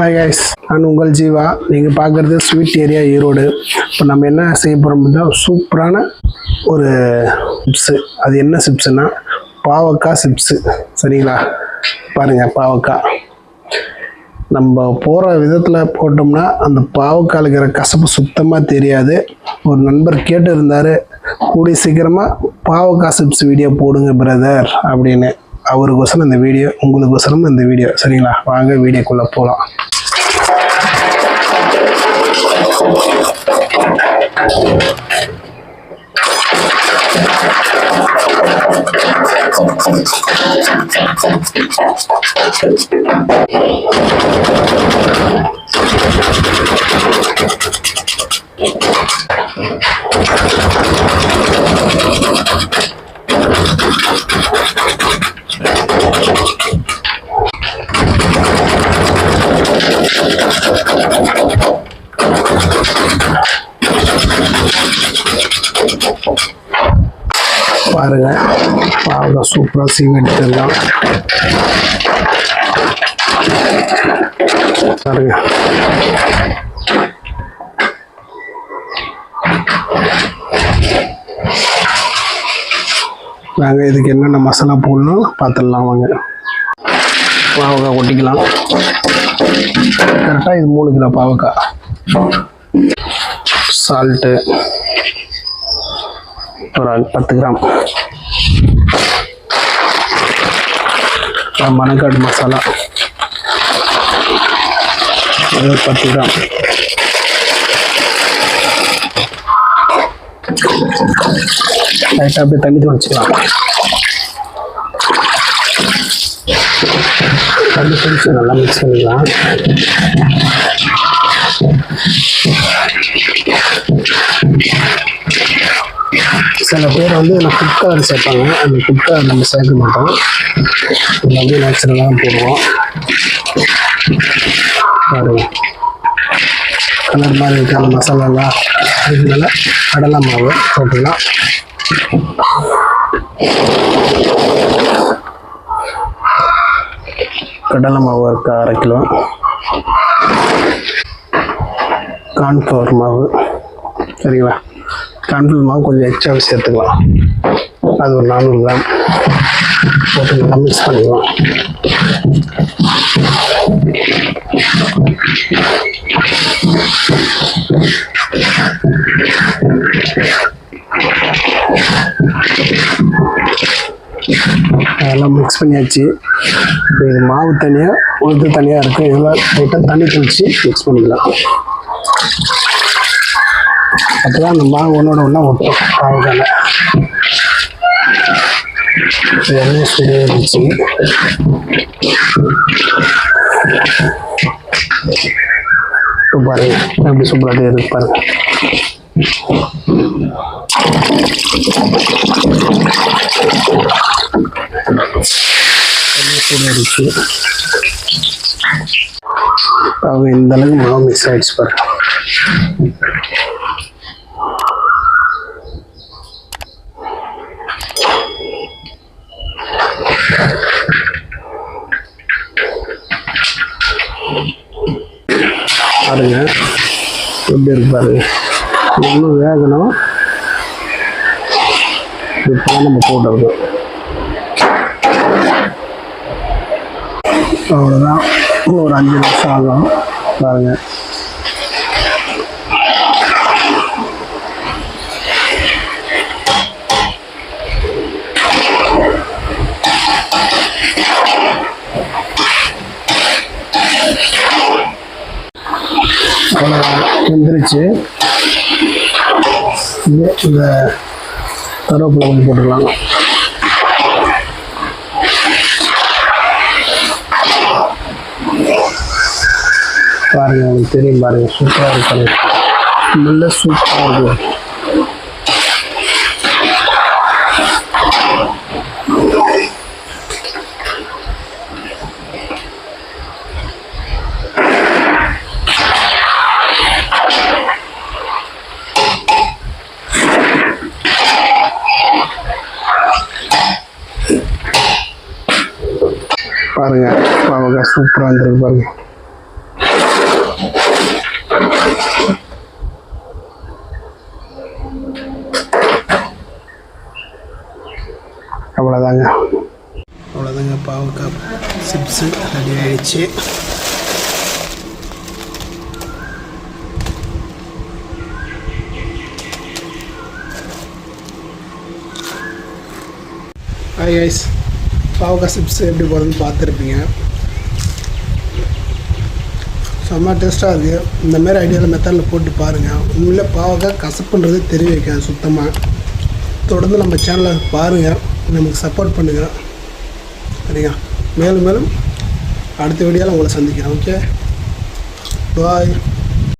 Hi guys நான் உங்கள் ஜீவா. நீங்கள் பார்க்குறது ஸ்வீட் ஏரியா ஈரோடு. இப்போ நம்ம என்ன செய்ய போகிறோம் சூப்பரான ஒரு சிப்ஸு அது என்ன சிப்ஸுன்னா பாவக்காய் சிப்ஸு சரிங்களா? பாருங்கள் பாவக்காய். நம்ம போகிற விதத்தில் போட்டோம்னா அந்த பாவக்காய் இருக்கிற கசப்பு சுத்தமாக தெரியாது. ஒரு நண்பர் கேட்டு இருந்தார் கூடி சீக்கிரமாக பாவக்காய் சிப்ஸ் வீடியோ போடுங்க பிரதர் அப்படின்னு. அவருக்கோசரம் இந்த வீடியோ உங்களுக்கோசரம் இந்த வீடியோ. சரிங்களா? வாங்க வீடியோக்குள்ளே போகலாம் பாருங்கள் பாவக்காய் சூப்பராக சீவ் எல்லாம். பாருங்க. நாங்கள் இதுக்கு என்னென்ன மசாலா போடணும் பார்த்துடலாம் வாங்க. பாவக்காய் கொட்டிக்கலாம். கரெக்டாக இது மூணு கிலோ பாவக்காய். சால்ட்டு ஒரு பத்து கிராம். மணக்காடு மசாலா. அது ஒரு பத்து கிராம். லைட்டாக அப்படியே தண்ணி தெளிச்சுக்கலாம். தண்ணி தெளிச்சு நல்லா மிக்ஸ் பண்ணிக்கலாம். சில பேர் வந்து நான் ஃபுட் கலர் சேர்ப்பாங்க. அந்த ஃபுட் கலர் நம்ம சேர்க்க மாட்டோம். நம்ம அப்படியே நேச்சுரலாக போடுவோம். பாருங்க. கலர் மாதிரி இருக்க. அந்த மசாலாலாம் அதனால கடலை மாவு போட்டுக்கலாம். கடலை மாவு இருக்கு அரை கிலோ. கார்ன்ஃப்ளவர் மாவு. சரிங்களா? கண்ட்ரோல் மாவு கொஞ்சம் எக்ஸ்ட்ராவே சேர்த்துக்கலாம். அது ஒரு நானூறு கிராம். போட்டு நல்லா மிக்ஸ் பண்ணிக்கலாம். அதெல்லாம் மிக்ஸ் பண்ணியாச்சு. இப்போ இது மாவு தனியாக உளுத்து தனியாக இருக்குது இதெல்லாம் லைட்டாக தண்ணி தெளித்து மிக்ஸ் பண்ணிக்கலாம். அப்போதான் அந்த மாவு ஒன்றோட ஒன்றா ஒட்டும் பாவக்கால எண்ணெய் சூடு இருந்துச்சு பாருங்க எப்படி சூப்பராக இருக்கு பாருங்க இருந்துச்சு? அவங்க இந்த அளவுக்கு மாவு மிக்ஸ் ஆயிடுச்சு பாருங்க. பாருங்க. எப்படி இருக்கு பாருங்க. இன்னும் வேகணும். இப்போ நம்ம போட்டுருக்கோம் அவ்வளோதான் ஒரு அஞ்சு நிமிஷம் ஆகும். பாருங்க. இந்த கருவேப்பிலை கொஞ்சம் போட்டுக்கலாம் பாருங்க உங்களுக்கு தெரியும் பாருங்க சூப்பராக இருக்கு. நல்ல சூப்பராக இருக்கு. பாருங்க பாவக்காய் சூப்பராக இருந்திருக்கு பாருங்க அவ்வளோதாங்க அவ்வளோதாங்க பாவக்காய் சிப்ஸு ரெடி ஆயிடுச்சு ஹாய் கைஸ் பாவக்காய் சிப்ஸ் எப்படி போகிறதுன்னு பார்த்துருப்பீங்க. செம்ம டேஸ்ட்டாக இருக்குது இந்தமாரி ஐடியாவில் மெத்தடில் போட்டு பாருங்கள் உண்மையிலே பாவக்காய் கசப்புன்றது தெரிய வைக்காது சுத்தமாக தொடர்ந்து நம்ம சேனலை பாருங்கள் நமக்கு சப்போர்ட் பண்ணுங்கள் சரிங்க மேலும் மேலும் அடுத்த வீடியோவில் உங்களை சந்திக்கிறேன். Okay bye